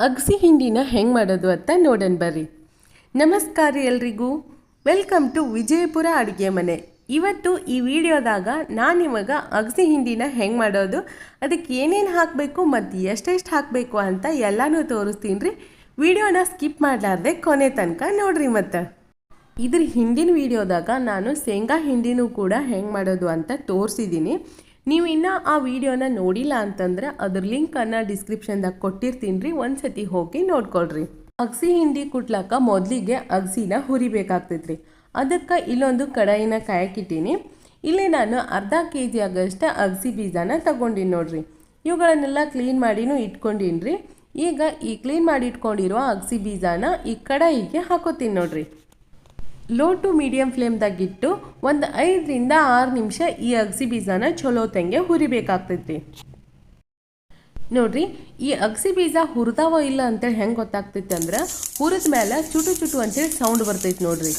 ಅಗಸಿ ಹಿಂಡಿನ ಹೆಂಗೆ ಮಾಡೋದು ಅಂತ ನೋಡೋಣ ಬರ್ರಿ. ನಮಸ್ಕಾರ ಎಲ್ರಿಗೂ. ವೆಲ್ಕಮ್ ಟು ವಿಜಯಪುರ ಅಡುಗೆ ಮನೆ. ಇವತ್ತು ಈ ವಿಡಿಯೋದಾಗ ನಾನು ಇವಾಗ ಅಗಸಿ ಹಿಂಡಿನ ಹೆಂಗೆ ಮಾಡೋದು, ಅದಕ್ಕೆ ಏನೇನು ಹಾಕಬೇಕು ಮತ್ತು ಎಷ್ಟೆಷ್ಟು ಹಾಕಬೇಕು ಅಂತ ಎಲ್ಲನೂ ತೋರಿಸ್ತೀನಿ ರೀ ವಿಡಿಯೋನ ಸ್ಕಿಪ್ ಮಾಡಲಾರ್ದೆ ಕೊನೆ ತನಕ ನೋಡ್ರಿ ಮತ್ತೆ. ಇದ್ರ ಹಿಂದಿನ ವಿಡಿಯೋದಾಗ ನಾನು ಶೇಂಗಾ ಹಿಂಡಿನೂ ಕೂಡ ಹೆಂಗೆ ಮಾಡೋದು ಅಂತ ತೋರಿಸಿದ್ದೀನಿ. ನೀವು ಇನ್ನೂ ಆ ವಿಡಿಯೋನ ನೋಡಿಲ್ಲ ಅಂತಂದ್ರೆ ಅದ್ರ ಲಿಂಕನ್ನು ಡಿಸ್ಕ್ರಿಪ್ಷನ್ದಾಗ ಕೊಟ್ಟಿರ್ತೀನಿ ರೀ. ಒಂದು ಸತಿ ಹೋಗಿ ನೋಡ್ಕೊಳ್ರಿ. ಅಗಸಿ ಹಿಂಡಿ ಕುಟ್ಲಾಕ ಮೊದಲಿಗೆ ಅಗಸಿನ ಹುರಿಬೇಕಾಗ್ತೈತ್ರಿ. ಅದಕ್ಕೆ ಇಲ್ಲೊಂದು ಕಡಾಯಿನ ಕಾಯಕ್ಕಿಟ್ಟೀನಿ ಇಲ್ಲಿ ನಾನು ಅರ್ಧ ಕೆ ಜಿ ಆಗಷ್ಟು ಅಗಸಿ ಬೀಜನ ತಗೊಂಡಿನಿ ನೋಡ್ರಿ. ಇವುಗಳನ್ನೆಲ್ಲ ಕ್ಲೀನ್ ಮಾಡಿನೂ ಇಟ್ಕೊಂಡಿನ್ರಿ. ಈಗ ಈ ಕ್ಲೀನ್ ಮಾಡಿ ಇಟ್ಕೊಂಡಿರುವ ಅಗಸಿ ಬೀಜನ ಈ ಕಡಾಯಿಗೆ ಹಾಕೋತೀನಿ ನೋಡ್ರಿ. ಲೋ ಟು ಮೀಡಿಯಮ್ ಫ್ಲೇಮ್ದಾಗಿಟ್ಟು ಒಂದು ಐದರಿಂದ ಆರು ನಿಮಿಷ ಈ ಅಗಸಿ ಬೀಜನ ಚಲೋ ತಂಗೆ ಹುರಿಬೇಕಾಗ್ತೈತಿ. ನೋಡ್ರಿ, ಈ ಅಗಸಿ ಬೀಜ ಹುರಿದಾವ ಇಲ್ಲ ಅಂತೇಳಿ ಹೆಂಗೆ ಗೊತ್ತಾಗ್ತೈತಿ ಅಂದ್ರೆ ಹುರಿದ ಮೇಲೆ ಚುಟು ಚುಟು ಅಂತೇಳಿ ಸೌಂಡ್ ಬರ್ತೈತಿ ನೋಡ್ರಿ.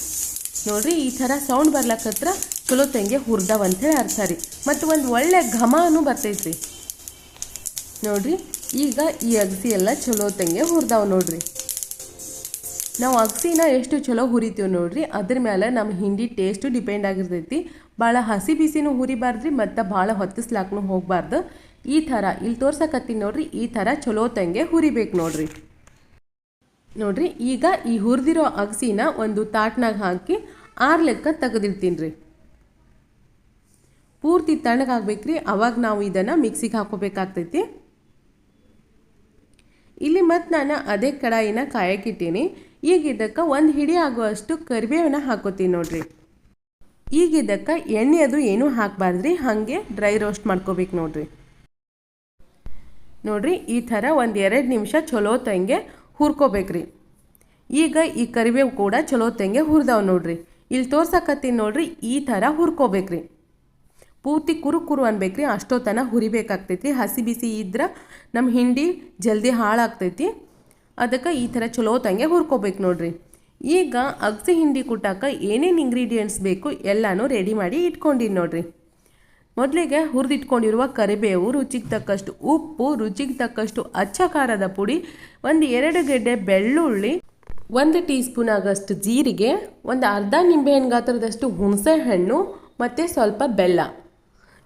ನೋಡ್ರಿ, ಈ ಥರ ಸೌಂಡ್ ಬರ್ಲಕ್ಕತ್ರ ಚಲೋ ತಂಗೆ ಹುರಿದಾವ ಅಂತೇಳಿ ಅರ್ಥ ರೀ. ಮತ್ತು ಒಂದು ಒಳ್ಳೆ ಘಮನೂ ಬರ್ತೈತಿ ನೋಡ್ರಿ, ಈಗ ಈ ಅಗಸಿ ಎಲ್ಲ ಚಲೋ ತಂಗೆ ಹುರಿದಾವ ನೋಡ್ರಿ. ನಾವು ಅಗಸಿನ ಎಷ್ಟು ಚಲೋ ಹುರಿತೀವಿ ನೋಡ್ರಿ, ಅದ್ರ ಮೇಲೆ ನಮ್ಮ ಹಿಂಡಿ ಟೇಸ್ಟು ಡಿಪೆಂಡ್ ಆಗಿರ್ತೈತಿ. ಭಾಳ ಹಸಿ ಬಿಸಿನೂ ಹುರಿಬಾರ್ದ್ರಿ, ಮತ್ತು ಭಾಳ ಹೊತ್ತಿಸ್ಲಾಕ್ನು ಹೋಗಬಾರ್ದು. ಈ ಥರ ಇಲ್ಲಿ ತೋರ್ಸಕತ್ತೀನಿ ನೋಡ್ರಿ, ಈ ಥರ ಚಲೋ ತಂಗೆ ಹುರಿಬೇಕು ನೋಡ್ರಿ. ನೋಡ್ರಿ, ಈಗ ಈ ಹುರಿದಿರೋ ಅಗಸಿನ ಒಂದು ತಾಟ್ನಾಗ ಹಾಕಿ ಆರು ಲೆಕ್ಕ ತೆಗೆದಿರ್ತೀನಿ ರೀ ಪೂರ್ತಿ ತಣ್ಣಗಾಗ್ಬೇಕ್ರಿ, ಅವಾಗ ನಾವು ಇದನ್ನು ಮಿಕ್ಸಿಗೆ ಹಾಕೋಬೇಕಾಗ್ತೈತಿ. ಇಲ್ಲಿ ಮತ್ತು ನಾನು ಅದೇ ಕಡಾಯಿನ ಕಾಯಕ್ಕಿಟ್ಟೀನಿ ಈಗ ಇದಕ್ಕೆ ಒಂದು ಹಿಡಿ ಆಗುವಷ್ಟು ಕರಿಬೇವನ್ನ ಹಾಕೋತೀನಿ ನೋಡ್ರಿ. ಈಗ ಇದಕ್ಕೆ ಎಣ್ಣೆ ಅದು ಏನೂ ಹಾಕಬಾರ್ದ್ರಿ, ಹಾಗೆ ಡ್ರೈ ರೋಸ್ಟ್ ಮಾಡ್ಕೋಬೇಕು ನೋಡ್ರಿ. ನೋಡ್ರಿ, ಈ ಥರ ಒಂದು ಎರಡು ನಿಮಿಷ ಚಲೋ ತಂಗೆ ಹುರ್ಕೋಬೇಕ್ರಿ. ಈಗ ಈ ಕರಿಬೇವು ಕೂಡ ಚಲೋ ತಂಗೆ ಹುರಿದವ್ ನೋಡ್ರಿ. ಇಲ್ಲಿ ತೋರ್ಸಕತ್ತೀನಿ ನೋಡ್ರಿ, ಈ ಥರ ಹುರ್ಕೋಬೇಕ್ರಿ. ಪೂರ್ತಿ ಕುರು ಕುರು ಅನ್ಬೇಕ್ರಿ ಅಷ್ಟೊತ್ತನ ಹುರಿಬೇಕಾಗ್ತೈತಿ. ಹಸಿ ಬಿಸಿ ಇದ್ರೆ ನಮ್ಮ ಹಿಂಡಿ ಜಲ್ದಿ ಹಾಳಾಗ್ತೈತಿ. ಅದಕ್ಕೆ ಈ ಥರ ಚಲೋ ತಂಗೆ ಹುರ್ಕೋಬೇಕು ನೋಡ್ರಿ. ಈಗ ಅಗಸಿ ಹಿಂಡಿ ಕುಟ್ಟಾಕ ಏನೇನು ಇಂಗ್ರೀಡಿಯೆಂಟ್ಸ್ ಬೇಕು ಎಲ್ಲನೂ ರೆಡಿ ಮಾಡಿ ಇಟ್ಕೊಂಡಿನಿ ನೋಡ್ರಿ. ಮೊದಲಿಗೆ ಹುರಿದಿಟ್ಕೊಂಡಿರುವ ಕರಿಬೇವು, ರುಚಿಗೆ ತಕ್ಕಷ್ಟು ಉಪ್ಪು, ರುಚಿಗೆ ತಕ್ಕಷ್ಟು ಅಚ್ಚ ಖಾರದ ಪುಡಿ, ಒಂದು ಎರಡು ಗೆಡ್ಡೆ ಬೆಳ್ಳುಳ್ಳಿ, ಒಂದು ಟೀ ಸ್ಪೂನ್ ಆಗಷ್ಟು ಜೀರಿಗೆ, ಒಂದು ಅರ್ಧ ನಿಂಬೆಹಣ್ಣು ಗಾತ್ರದಷ್ಟು ಹುಣಸೆ ಹಣ್ಣು ಮತ್ತು ಸ್ವಲ್ಪ ಬೆಲ್ಲ.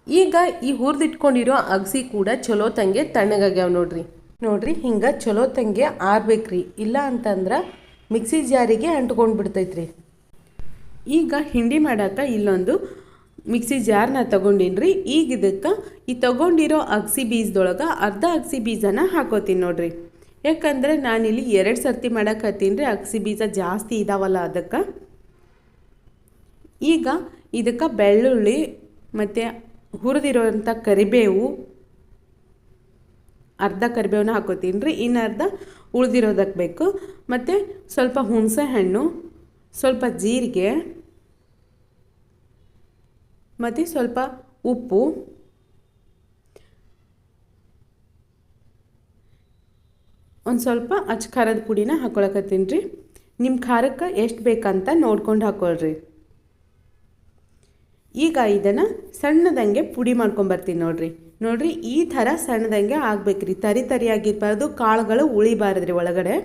ಈಗ ಈ ಹುರಿದಿಟ್ಕೊಂಡಿರೋ ಅಗಸಿ ಕೂಡ ಚಲೋ ತಂಗೆ ತಣ್ಣಗಾಗ್ಯಾವ ನೋಡ್ರಿ. ನೋಡ್ರಿ, ಹಿಂಗೆ ಚಲೋ ತಂಗೆ ಆರ್ಬೇಕ್ರಿ. ಇಲ್ಲ ಅಂತಂದ್ರೆ ಮಿಕ್ಸಿ ಜಾರಿಗೆ ಅಂಟ್ಕೊಂಡು ಬಿಡ್ತೈತ್ರಿ ಈಗ ಹಿಂಡಿ ಮಾಡಾಕ ಇಲ್ಲೊಂದು ಮಿಕ್ಸಿ ಜಾರ್ನ ತಗೊಂಡಿನ್ರಿ. ಈಗ ಇದಕ್ಕೆ ಈ ತಗೊಂಡಿರೋ ಅಗಸಿ ಬೀಜದೊಳಗೆ ಅರ್ಧ ಅಗಸಿ ಬೀಜನ ಹಾಕೋತೀನಿ ನೋಡ್ರಿ. ಯಾಕಂದ್ರೆ ನಾನಿಲ್ಲಿ ಎರಡು ಸರ್ತಿ ರೀ, ಅಗಸಿ ಬೀಜ ಜಾಸ್ತಿ ಇದಾವಲ್ಲ ಅದಕ್ಕೆ. ಈಗ ಇದಕ್ಕೆ ಬೆಳ್ಳುಳ್ಳಿ ಮತ್ತು ಹುರಿದಿರೋಂಥ ಕರಿಬೇವು ಅರ್ಧ ಕರಿಬೇವನ್ನ ಹಾಕೋತೀನಿ ರೀ, ಇನ್ನು ಅರ್ಧ ಉಳಿದಿರೋದಕ್ಕೆ ಬೇಕು. ಮತ್ತು ಸ್ವಲ್ಪ ಹುಣಸೆ ಹಣ್ಣು, ಸ್ವಲ್ಪ ಜೀರಿಗೆ, ಮತ್ತು ಸ್ವಲ್ಪ ಉಪ್ಪು. ಒಂದು ಸ್ವಲ್ಪ ಅಚ್ಚ ಖಾರದ ಪುಡಿನ ಹಾಕೊಳಕತ್ತೀನಿ ರೀ. ನಿಮ್ಮ ಖಾರಕ್ಕೆ ಎಷ್ಟು ಬೇಕಂತ ನೋಡ್ಕೊಂಡು ಹಾಕೊಳ್ರಿ. ಈಗ ಇದನ್ನು ಸಣ್ಣದಂಗೆ ಪುಡಿ ಮಾಡ್ಕೊಂಬರ್ತೀನಿ ನೋಡ್ರಿ. ನೋಡ್ರಿ, ಈ ಥರ ಸಣ್ಣದಂಗೆ ಆಗ್ಬೇಕ್ರಿ. ತರಿ ತರಿಯಾಗಿರ್ಬಾರ್ದು, ಕಾಳುಗಳು ಉಳಿಬಾರ್ದ್ರಿ ಒಳಗಡೆ.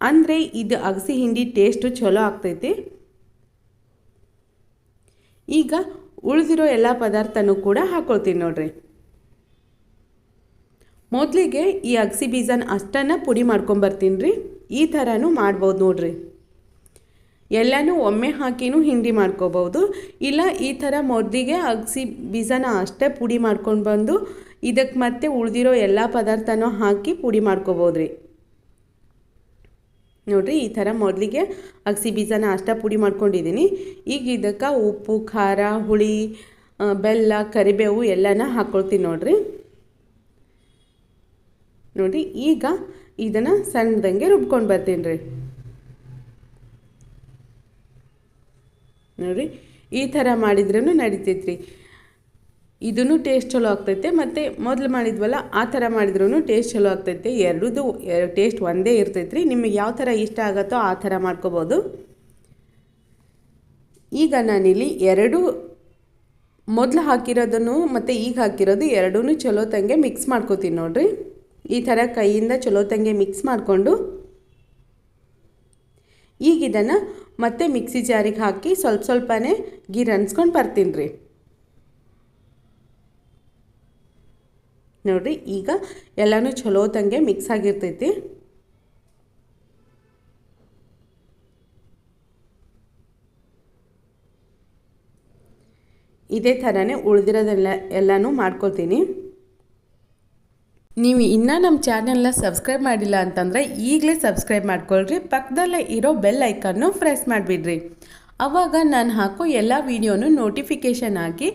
ಅಂದರೆ, ಇದು ಅಗಸಿ ಹಿಂಡಿ ಟೇಸ್ಟು ಚಲೋ ಆಗ್ತೈತಿ. ಈಗ ಉಳಿದಿರೋ ಎಲ್ಲ ಪದಾರ್ಥನೂ ಕೂಡ ಹಾಕೊಳ್ತೀನಿ ನೋಡ್ರಿ. ಮೊದಲಿಗೆ ಈ ಅಗಸಿ ಬೀಜನ ಅಷ್ಟನ್ನು ಪುಡಿ ಮಾಡ್ಕೊಂಬರ್ತೀನಿ ರೀ ಈ ಥರನೂ ಮಾಡ್ಬೋದು ನೋಡ್ರಿ. ಎಲ್ಲನೂ ಒಮ್ಮೆ ಹಾಕಿನೂ ಹಿಂಡಿ ಮಾಡ್ಕೋಬೋದು ಇಲ್ಲ, ಈ ಥರ ಮೊದಲಿಗೆ ಅಗಸಿ ಬೀಜನ ಅಷ್ಟೇ ಪುಡಿ ಮಾಡ್ಕೊಂಡು ಬಂದು ಇದಕ್ಕೆ ಮತ್ತೆ ಉಳಿದಿರೋ ಎಲ್ಲ ಪದಾರ್ಥನೂ ಹಾಕಿ ಪುಡಿ ಮಾಡ್ಕೋಬೋದು ರೀ ನೋಡಿರಿ, ಈ ಥರ ಮೊದಲಿಗೆ ಅಗಸಿ ಬೀಜನ ಅಷ್ಟೇ ಪುಡಿ ಮಾಡ್ಕೊಂಡಿದ್ದೀನಿ ಈಗ ಇದಕ್ಕೆ ಉಪ್ಪು, ಖಾರ, ಹುಳಿ ಬೆಲ್ಲ, ಕರಿಬೇವು ಎಲ್ಲನ ಹಾಕ್ಕೊಳ್ತೀನಿ ನೋಡಿರಿ. ನೋಡಿ ಈಗ ಇದನ್ನು ಸಣ್ಣದಂಗೆ ರುಬ್ಕೊಂಡು ಬರ್ತೀನಿ ರೀ. ನೋಡಿರಿ ಈ ಥರ ಮಾಡಿದ್ರೂ ನಡಿತೈತ್ರಿ. ಇದೂ ಟೇಸ್ಟ್ ಚಲೋ ಆಗ್ತೈತೆ, ಮತ್ತು ಮೊದಲು ಮಾಡಿದ್ವಲ್ಲ, ಆ ಥರ ಮಾಡಿದ್ರೂ ಟೇಸ್ಟ್ ಚಲೋ ಆಗ್ತೈತೆ. ಎರಡೂ ಟೇಸ್ಟ್ ಒಂದೇ ಇರ್ತೈತ್ರಿ. ನಿಮಗೆ ಯಾವ ಥರ ಇಷ್ಟ ಆಗುತ್ತೋ ಆ ಥರ ಮಾಡ್ಕೋಬೋದು. ಈಗ ನಾನಿಲ್ಲಿ ಎರಡು, ಮೊದಲು ಹಾಕಿರೋದನ್ನು ಮತ್ತು ಈಗ ಹಾಕಿರೋದು ಎರಡೂ ಚಲೋ ತಂಗೆ ಮಿಕ್ಸ್ ಮಾಡ್ಕೋತೀನಿ ನೋಡಿರಿ. ಈ ಥರ ಕೈಯಿಂದ ಚಲೋ ತಂಗೆ ಮಿಕ್ಸ್ ಮಾಡಿಕೊಂಡು, ಈಗ ಇದನ್ನು ಮತ್ತೆ ಮಿಕ್ಸಿ ಜಾರಿಗೆ ಹಾಕಿ ಸ್ವಲ್ಪ ಸ್ವಲ್ಪನೇ ಗೀರ್ ಅನ್ಸ್ಕೊಂಡು ಬರ್ತೀನಿ ರೀ. ನೋಡಿರಿ, ಈಗ ಎಲ್ಲನೂ ಚಲೋ ತಂಗೆ ಮಿಕ್ಸ್ ಆಗಿರ್ತೈತಿ. ಇದೇ ಥರನೇ ಉಳಿದಿರೋದೆಲ್ಲ ಎಲ್ಲನೂ ಮಾಡ್ಕೊತೀನಿ ನೀವು ಇನ್ನೂ ನಮ್ಮ ಚಾನೆಲ್ನ ಸಬ್ಸ್ಕ್ರೈಬ್ ಮಾಡಿಲ್ಲ ಅಂತಂದರೆ ಈಗಲೇ ಸಬ್ಸ್ಕ್ರೈಬ್ ಮಾಡ್ಕೊಳ್ರಿ. ಪಕ್ಕದಲ್ಲೇ ಇರೋ ಬೆಲ್ ಐಕನ್ನು ಪ್ರೆಸ್ ಮಾಡಿಬಿಡ್ರಿ. ಆವಾಗ ನಾನು ಹಾಕೋ ಎಲ್ಲ ವೀಡಿಯೋನು ನೋಟಿಫಿಕೇಷನ್ ಆಗಿ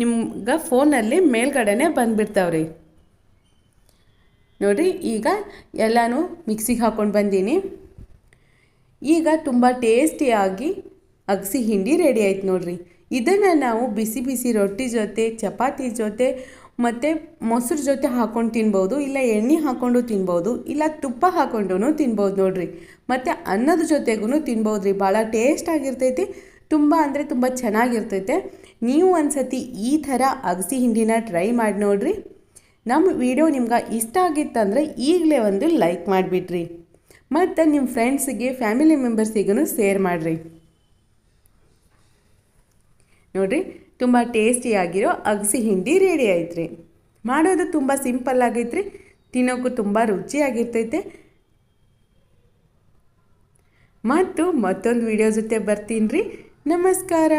ನಿಮ್ಗೆ ಫೋನಲ್ಲಿ ಮೇಲ್ಗಡೆನೆ ಬಂದುಬಿಡ್ತಾವ್ರಿ. ನೋಡಿರಿ, ಈಗ ಎಲ್ಲನೂ ಮಿಕ್ಸಿಗೆ ಹಾಕ್ಕೊಂಡು ಬಂದೀನಿ. ಈಗ ತುಂಬ ಟೇಸ್ಟಿಯಾಗಿ ಅಗಸಿ ಹಿಂಡಿ ರೆಡಿ ಆಯ್ತು ನೋಡಿರಿ. ಇದನ್ನು ನಾವು ಬಿಸಿ ಬಿಸಿ ರೊಟ್ಟಿ ಜೊತೆ, ಚಪಾತಿ ಜೊತೆ ಮತ್ತು ಮೊಸರು ಜೊತೆ ಹಾಕ್ಕೊಂಡು ತಿನ್ಬೋದು, ಇಲ್ಲ ಎಣ್ಣೆ ಹಾಕ್ಕೊಂಡು ತಿನ್ಬೋದು, ಇಲ್ಲ ತುಪ್ಪ ಹಾಕ್ಕೊಂಡು ತಿನ್ಬೋದು ನೋಡಿರಿ. ಮತ್ತು ಅನ್ನದ ಜೊತೆಗೂ ತಿನ್ಬೋದು ರೀ ಭಾಳ ಟೇಸ್ಟ್ ಆಗಿರ್ತೈತಿ. ತುಂಬ ಅಂದರೆ ತುಂಬ ಚೆನ್ನಾಗಿರ್ತೈತೆ. ನೀವು ಒಂದ್ಸತಿ ಈ ಥರ ಅಗಸಿ ಹಿಂಡಿನ ಟ್ರೈ ಮಾಡಿ ನೋಡಿರಿ. ನಮ್ಮ ವಿಡಿಯೋ ನಿಮ್ಗೆ ಇಷ್ಟ ಆಗಿತ್ತಂದರೆ ಈಗಲೇ ಒಂದು ಲೈಕ್ ಮಾಡಿಬಿಟ್ರಿ. ಮತ್ತು ನಿಮ್ಮ ಫ್ರೆಂಡ್ಸಿಗೆ ಫ್ಯಾಮಿಲಿ ಮೆಂಬರ್ಸಿಗೂ ಶೇರ್ ಮಾಡಿರಿ. ನೋಡಿರಿ ತುಂಬ ಟೇಸ್ಟಿಯಾಗಿರೋ ಅಗಸಿ ಹಿಂಡಿ ರೆಡಿ ಆಯ್ತು ಮಾಡೋದು ತುಂಬ ಸಿಂಪಲ್ ಆಗೈತ್ರಿ. ತಿನ್ನೋಕ್ಕೂ ತುಂಬ ರುಚಿಯಾಗಿರ್ತೈತೆ. ಮತ್ತು ಮತ್ತೊಂದು ವಿಡಿಯೋ ಜೊತೆ ಬರ್ತೀನಿ ರೀ ನಮಸ್ಕಾರ.